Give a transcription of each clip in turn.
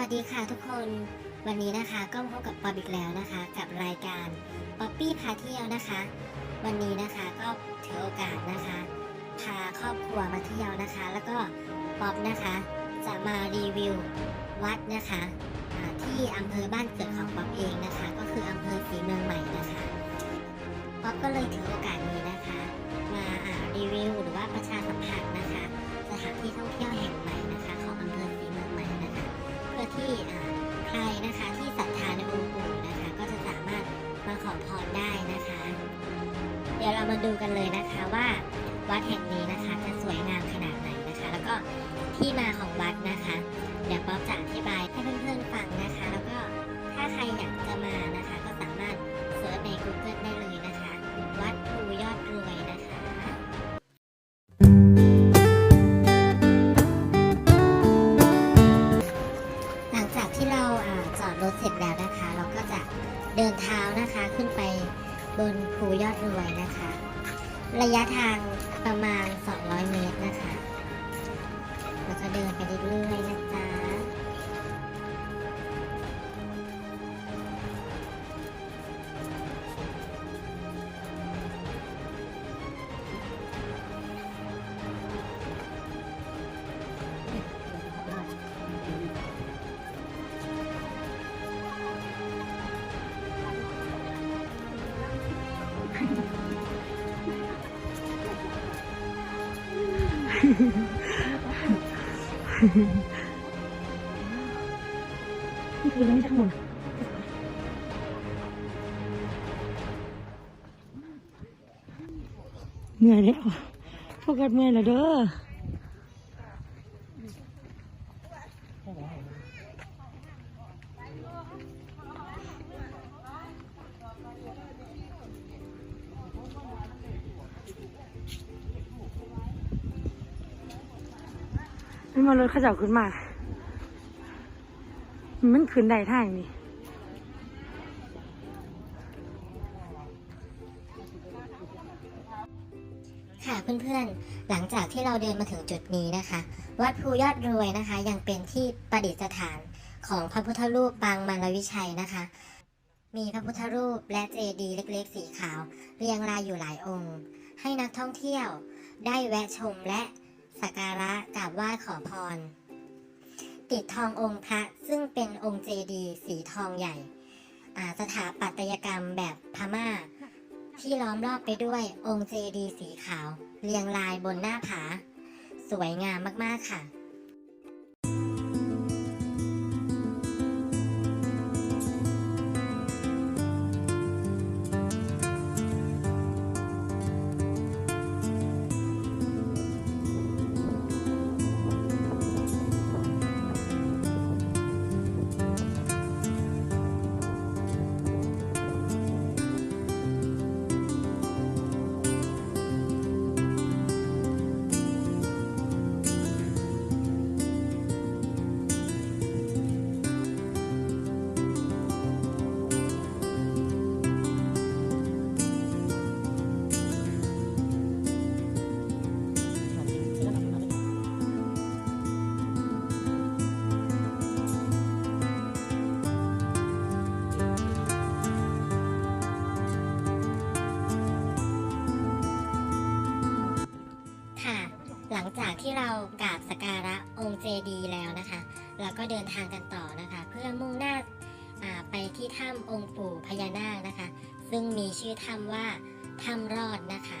วัสดีค่ะทุกคนวันนี้นะคะก็พบกับปอบอีกแล้วนะคะ กับรายการป๊อปปี้พาเที่ยวนะคะ วันนี้นะคะก็ถือโอกาสนะคะ พาครอบครัวมาเที่ยวนะคะ แล้วก็ป๊อบนะคะ จะมารีวิววัดนะคะที่อำเภอบ้านเกิดของป๊อบเองนะคะ ก็คืออำเภอศรีเมืองใหม่นะคะป๊อบก็เลยถือโอกาสนี้นะคะ มาอ่ารีวิวหรื ที่ใครนะคะที่ศรัทธาในองค์ปู่นะคะ ก็จะสามารถมาขอพรได้นะคะ เดี๋ยวเรามาดูกันเลยนะคะว่าวัดแห่งนี้นะคะจะสวยงามขนาดไหนนะคะ แล้วก็ที่มาของวัดนะคะ เดี๋ยวป๊อปจะอธิบายให้เพื่อนๆฟังนะคะ แล้วก็ถ้าใครอยากจะมานะคะ ก็สามารถเสิร์ชใน Google ได้เลย ที่เราอาจอดรถเสร็จแล้วนะคะ เราก็จะเดินเท้านะคะขึ้นไปบนภูยอดรวยนะคะ ระยะทางประมาณ 200 เมตรนะคะแล้วก็เดินไปเรื่อยๆนะจ๊ะ นี่คือเรื่องทั้งหมดเหนื่อยแล้วโฟกัสเมื่อยแล้วเด้อ นี่มารถข้าเจ้าขึ้นมา มันขึ้นได้ทางนี่ค่ะเพื่อนๆ หลังจากที่เราเดินมาถึงจุดนี้นะคะ วัดภูยอดรวยนะคะ ยังเป็นที่ประดิษฐานของพระพุทธรูปปางมารวิชัยนะคะ มีพระพุทธรูปและเจดีย์เล็กๆ สีขาว เรียงรายอยู่หลายองค์ ให้นักท่องเที่ยวได้แวะชมและ สักการะกราบไหว้ขอพรติดทององค์พระซึ่งเป็นองค์เจดีย์สีทองใหญ่ สถาปัตยกรรมแบบพม่า ที่ล้อมรอบไปด้วยองค์เจดีย์สีขาว เรียงรายบนหน้าผา สวยงามมากๆค่ะ องค์เจดีย์แล้วนะคะเราก็เดินทางกันต่อนะคะ เพื่อมุ่งหน้าาไปที่ถ้ำองค์ปู่พญานาคนะคะ ซึ่งมีชื่อถ้ำว่าถ้ำรอดนะคะ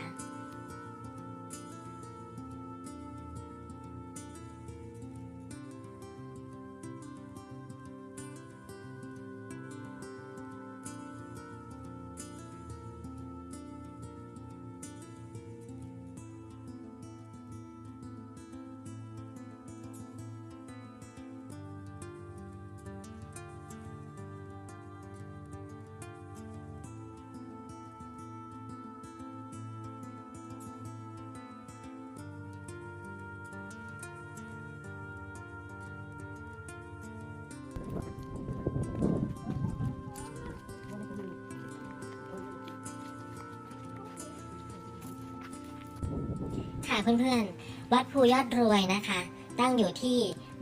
เพื่อนๆ วัดภูยอดรวยนะคะ ตั้งอยู่ที่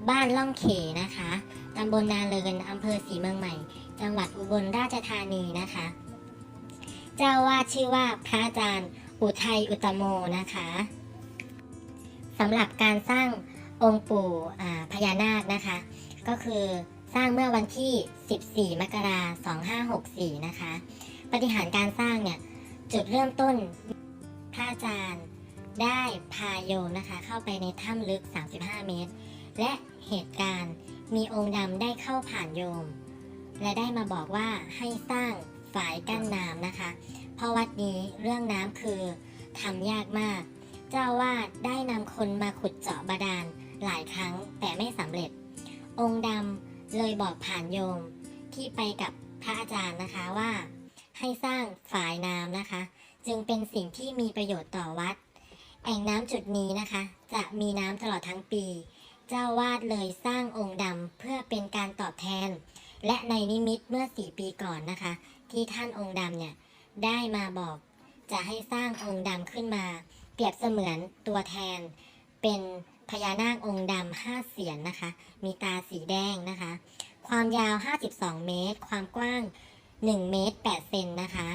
บ้านล่องเขนะคะตำบลนาเลินอำเภอศรีเมืองใหม่ จังหวัดอุบลราชธานีนะคะ เจ้าวาดชื่อว่าพระอาจารย์ อุทัยอุตโมนะคะสำหรับการสร้างองค์ปู่พญานาคนะคะ ก็คือสร้างเมื่อวันที่ 14 มกราคม2564 นะคะ ปฏิหารการสร้างเนี่ย จุดเริ่มต้นพระอาจารย์ ได้พาโยมนะคะ เข้าไปในถ้ำลึก 35 เมตร และเหตุการณ์มีองค์ดำได้เข้าผ่านโยม และได้มาบอกว่าให้สร้างฝายกั้นน้ำนะคะ เพราะวัดนี้เรื่องน้ำคือทำยากมาก เจ้าอาวาดได้นำคนมาขุดเจาะบาดาลหลายครั้งแต่ไม่สำเร็จ องค์ดำเลยบอกผ่านโยมที่ไปกับพระอาจารย์นะคะว่า ให้สร้างฝายน้ำนะคะ จึงเป็นสิ่งที่มีประโยชน์ต่อวัด แอ่งน้ำจุดนี้นะคะ จะมีน้ำตลอดทั้งปี เจ้าวาดเลยสร้างองค์ดำเพื่อเป็นการตอบแทน และในนิมิตเมื่อสี่ปีก่อนนะคะ ที่ท่านองค์ดำเนี่ยได้มาบอกจะให้สร้างองค์ดำขึ้นมา เปรียบเสมือนตัวแทน เป็นพญานาคองค์ดำห้าเสียนนะคะ มีตาสีแดงนะคะ ความยาว 52 เมตร ความกว้าง 1 เมตร8เซนนะคะ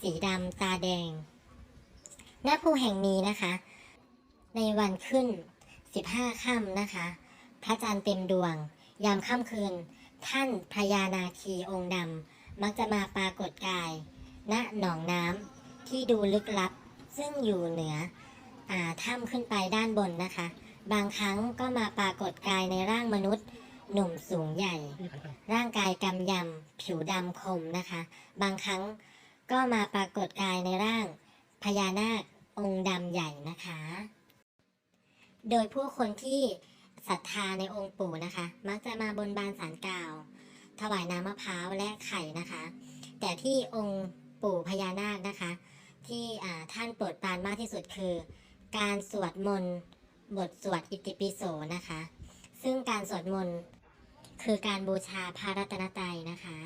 สีดำตาแดง ณภูแห่งนี้นะคะ ในวันขึ้น 15ค่ำนะคะ พระจันทร์เต็มดวง ยามค่ำคืน ท่านพญานาคีองค์ดำมักจะมาปรากฏกาย ณหนองน้ำที่ดูลึกลับ ซึ่งอยู่เหนืออถ้ำขึ้นไปด้านบนนะคะ บางครั้งก็มาปรากฏกายในร่างมนุษย์หนุ่มสูงใหญ่ ร่างกายกำยำ ผิวดำคมนะคะ บางครั้งก็มาปรากฏกายในร่างพญานาค องค์ดำใหญ่นะคะ โดยผู้คนที่ศรัทธาในองค์ปู่นะคะ มักจะมาบนบานสารกล่าว ถวายน้ำมะพร้าวและไข่นะคะ แต่ที่องค์ปู่พญานาคนะคะ ที่ท่านโปรดปรานมากที่สุดคือ การสวดมนต์บทสวดอิติปิโสนะคะ ซึ่งการสวดมนต์คือการบูชาพระรัตนตรัยนะคะ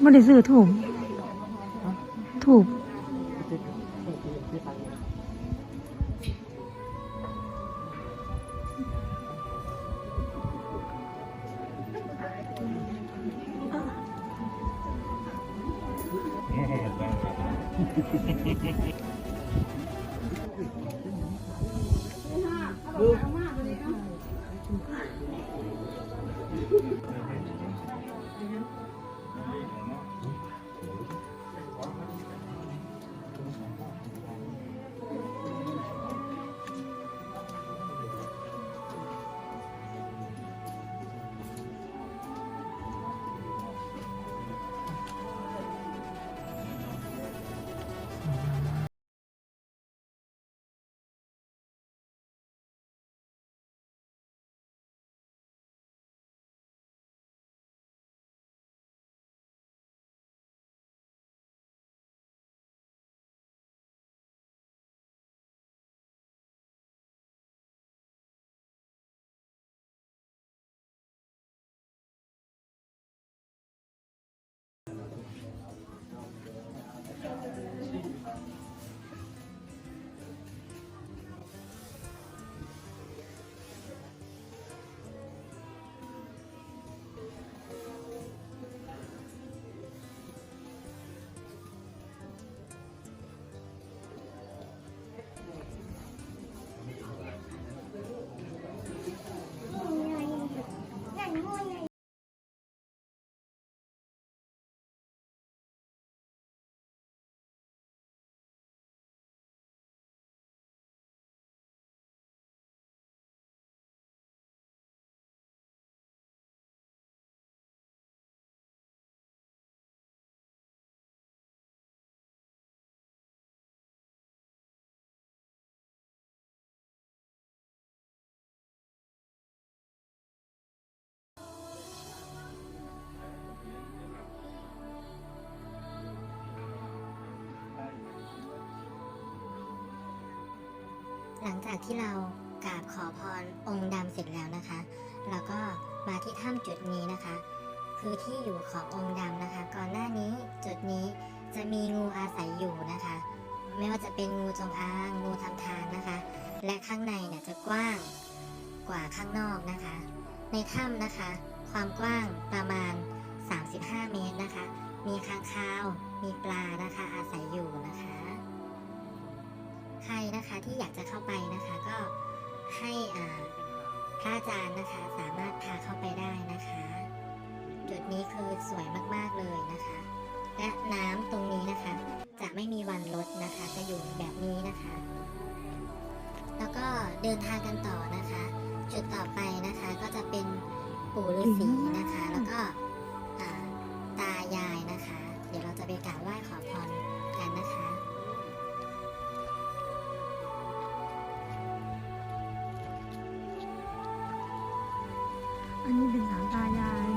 ไม่ได้ซื้อถูก ถูกอืม หลังจากที่เรากราบขอพรองค์ดำเสร็จแล้วนะคะ เราก็มาที่ถ้ำจุดนี้นะคะ คือที่อยู่ขององค์ดำนะคะ ก่อนหน้านี้จุดนี้จะมีงูอาศัยอยู่นะคะ ไม่ว่าจะเป็นงูจงอาง งูทำทานนะคะ และข้างในเนี่ยจะกว้างกว่าข้างนอกนะคะ ในถ้ำนะคะ ความกว้างประมาณ 35 เมตรนะคะ มีค้างคาว มีปลานะคะอาศัยอยู่นะคะ ใครนะคะที่อยากจะเข้าไปนะคะก็ให้พระอาจารย์นะคะสามารถพาเข้าไปได้นะคะ จุดนี้คือสวยมากๆเลยนะคะ และน้ำตรงนี้นะคะ จะไม่มีวันลดนะคะ จะอยู่แบบนี้นะคะ แล้วก็เดินทางกันต่อนะคะ จุดต่อไปนะคะก็จะเป็นปู่ฤาษีนะคะ แล้วก็ อันนี้เป็นสามตายาย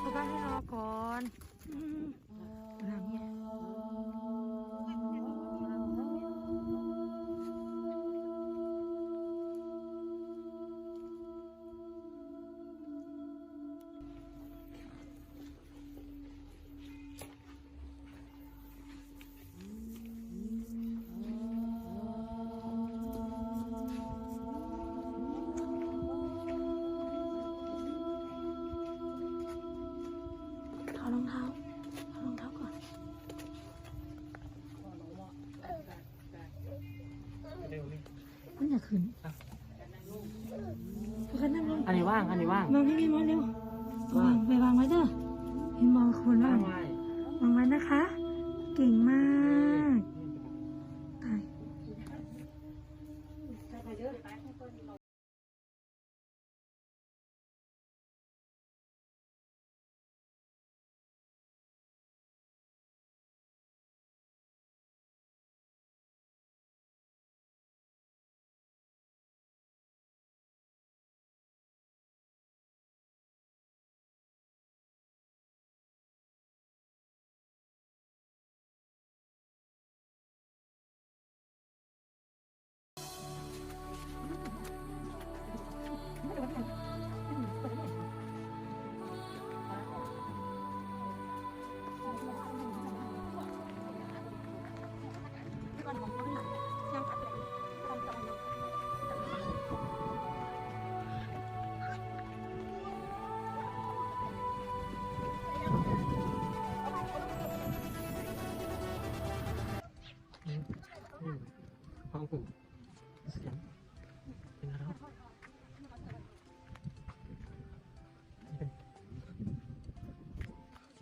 เขาบ้านให้รอก่อน ว่าง อันนี้ว่าง ลองที่นี่มดเร็ว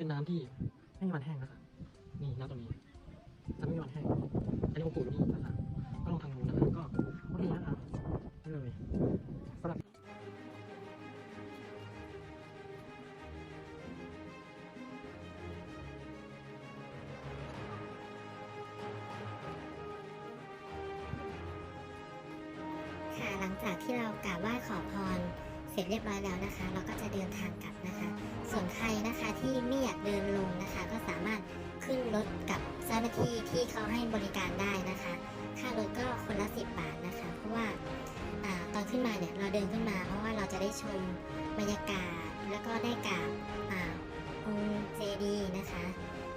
เป็นน้ำที่ไม่มีวันแห้งนะคะนี่น้ำตรงนี้จะไม่มีวันแห้งอันนี้องปู่นี่นะคะก็ลงทางนู้นนะคะก็โอเคนะคะนี่เลยสำหรับค่ะหลังจากที่เรากราบไหว้ขอพรเสร็จเรียบร้อยแล้วนะคะ เราก็จะเดินทางกลับนะคะ รถกับเจ้าหน้าที่ที่เขาให้บริการได้นะคะ ค่ารถก็คนละสิบบาทนะคะ เพราะว่าอตอนขึ้นมาเนี่ยเราเดินขึ้นมา เพราะว่าเราจะได้ชมบรรยากาศแล้วก็ได้กราบอ่าองค์เจดีนะคะ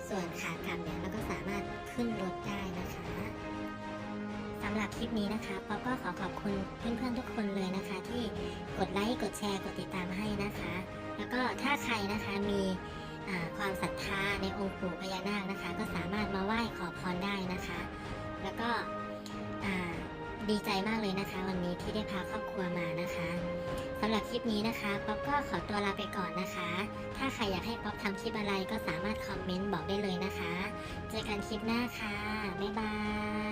ส่วนขากลับเนี่ยเราก็สามารถขึ้นรถได้นะคะสำหรับคลิปนี้นะคะป๊อปก็ขอขอบคุณเพื่อนๆทุกคนเลยนะคะ ที่กดไลค์กดแชร์กดติดตามให้นะคะ แล้วก็ถ้าใครนะคะมี ความศรัทธาในองค์ปู่พญานาคนะคะ ก็สามารถมาไหว้ขอพรได้นะคะ แล้วก็ดีใจมากเลยนะคะ วันนี้ที่ได้พาครอบครัวมานะคะสำหรับคลิปนี้นะคะป๊อปก็ขอตัวลาไปก่อนนะคะ ถ้าใครอยากให้ป๊อปทำคลิปอะไรก็สามารถคอมเมนต์บอกได้เลยนะคะ เจอกันคลิปหน้าค่ะ บ๊ายบาย